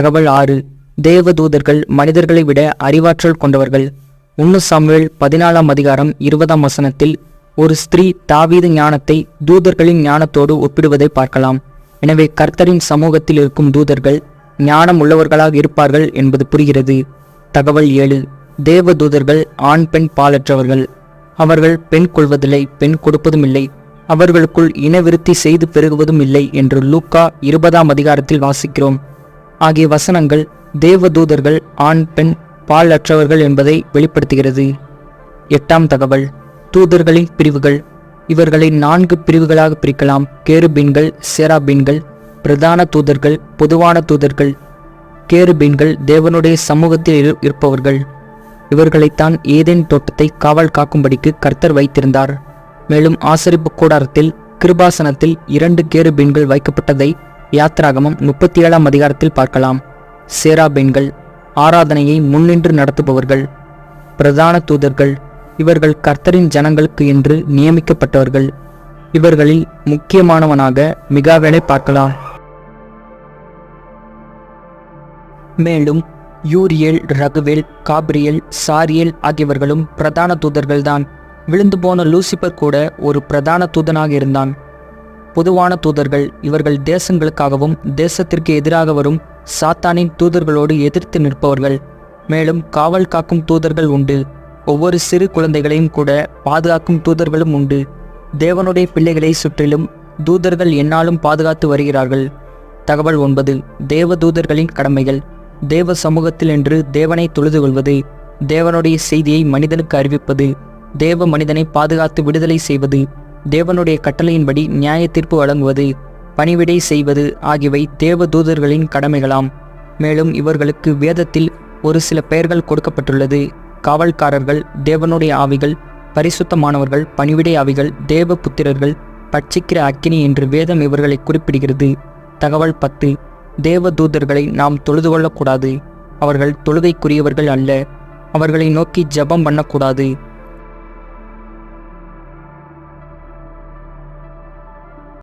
தகவல் ஆறு தேவதூதர்கள் மனிதர்களை விட அறிவாற்றல் கொண்டவர்கள். ஒன்னு சாமுவேல் பதினாலாம் அதிகாரம் இருபதாம் வசனத்தில் ஒரு ஸ்திரீ தாவீது ஞானத்தை தூதர்களின் ஞானத்தோடு ஒப்பிடுவதை பார்க்கலாம். எனவே கர்த்தரின் சமூகத்தில் இருக்கும் தூதர்கள் ஞானம் உள்ளவர்களாக இருப்பார்கள் என்பது புரிகிறது. தகவல் ஏழு தேவதூதர்கள் ஆண் பெண் பாலற்றவர்கள். அவர்கள் பெண் கொள்வதில்லை பெண் கொடுப்பதும் இல்லை அவர்களுக்குள் இனவிருத்தி செய்து பெருகுவதும் இல்லை என்று லூக்கா இருபதாம் அதிகாரத்தில் வாசிக்கிறோம். ஆகிய வசனங்கள் தேவதூதர்கள் ஆண் பெண் பால் அற்றவர்கள் என்பதை வெளிப்படுத்துகிறது. எட்டாம் தகவல். தூதர்களின் பிரிவுகள். இவர்களை நான்கு பிரிவுகளாக பிரிக்கலாம். கேருபீன்கள் சேராபீன்கள் பிரதான தூதர்கள் பொதுவான தூதர்கள். கேருபீன்கள் தேவனுடைய சமூகத்தில் இரு- இருப்பவர்கள். இவர்களைத்தான் ஏதேன் தோட்டத்தை காவல் காக்கும்படிக்கு கர்த்தர் வைத்திருந்தார். மேலும் ஆசரிப்பு கூடாரத்தில் கிருபாசனத்தில் இரண்டு கேருபீன்கள் வைக்கப்பட்டதை யாத்ராகமம் முப்பத்தி ஏழாம் அதிகாரத்தில் பார்க்கலாம். சேராபீன்கள் ஆராதனையை முன்னின்று நடத்துபவர்கள் பிரதான தூதர்கள் இவர்கள் கர்த்தரின் ஜனங்களுக்கு என்று நியமிக்கப்பட்டவர்கள். இவர்களில் முக்கியமானவனாக மிகாவேலை பார்க்கலாம். மேலும் யூரியேல் ரகுவேல் காப்ரியல் சாரியல் ஆகியவர்களும் பிரதான தூதர்கள்தான். விழுந்து போன லூசிபர் கூட ஒரு பிரதான தூதனாக இருந்தான். பொதுவான தூதர்கள் இவர்கள் தேசங்களுக்காகவும் தேசத்திற்கு எதிராக வரும் சாத்தானின் தூதர்களோடு எதிர்த்து நிற்பவர்கள். மேலும் காவல் காக்கும் தூதர்கள் உண்டு. ஒவ்வொரு சிறு குழந்தைகளையும் கூட பாதுகாக்கும் தூதர்களும் உண்டு. தேவனுடைய பிள்ளைகளை சுற்றிலும் தூதர்கள் என்னாலும் பாதுகாத்து வருகிறார்கள். தகவல் ஒன்பது. தேவ தூதர்களின் கடமைகள். தேவ சமூகத்தில் என்று தேவனை தொழுது கொள்வது. தேவனுடைய செய்தியை மனிதனுக்கு அறிவிப்பது. தேவ மனிதனை பாதுகாத்து விடுதலை செய்வது. தேவனுடைய கட்டளையின்படி நியாய தீர்ப்பு வழங்குவது பணிவிடை செய்வது ஆகியவை தேவ தூதர்களின் கடமைகளாம். மேலும் இவர்களுக்கு வேதத்தில் ஒரு சில பெயர்கள் கொடுக்கப்பட்டுள்ளது. காவல்காரர்கள் தேவனுடைய ஆவிகள் பரிசுத்தமானவர்கள் பணிவிடை ஆவிகள் தேவ புத்திரர்கள் பட்சிக்கிற அக்கினி என்று வேதம் இவர்களை குறிப்பிடுகிறது. தகவல் பத்து. தேவ தூதர்களை நாம் தொழுது கொள்ளக்கூடாது. அவர்கள் தொழுகைக்குரியவர்கள் அல்ல. அவர்களை நோக்கி ஜெபம் பண்ணக்கூடாது.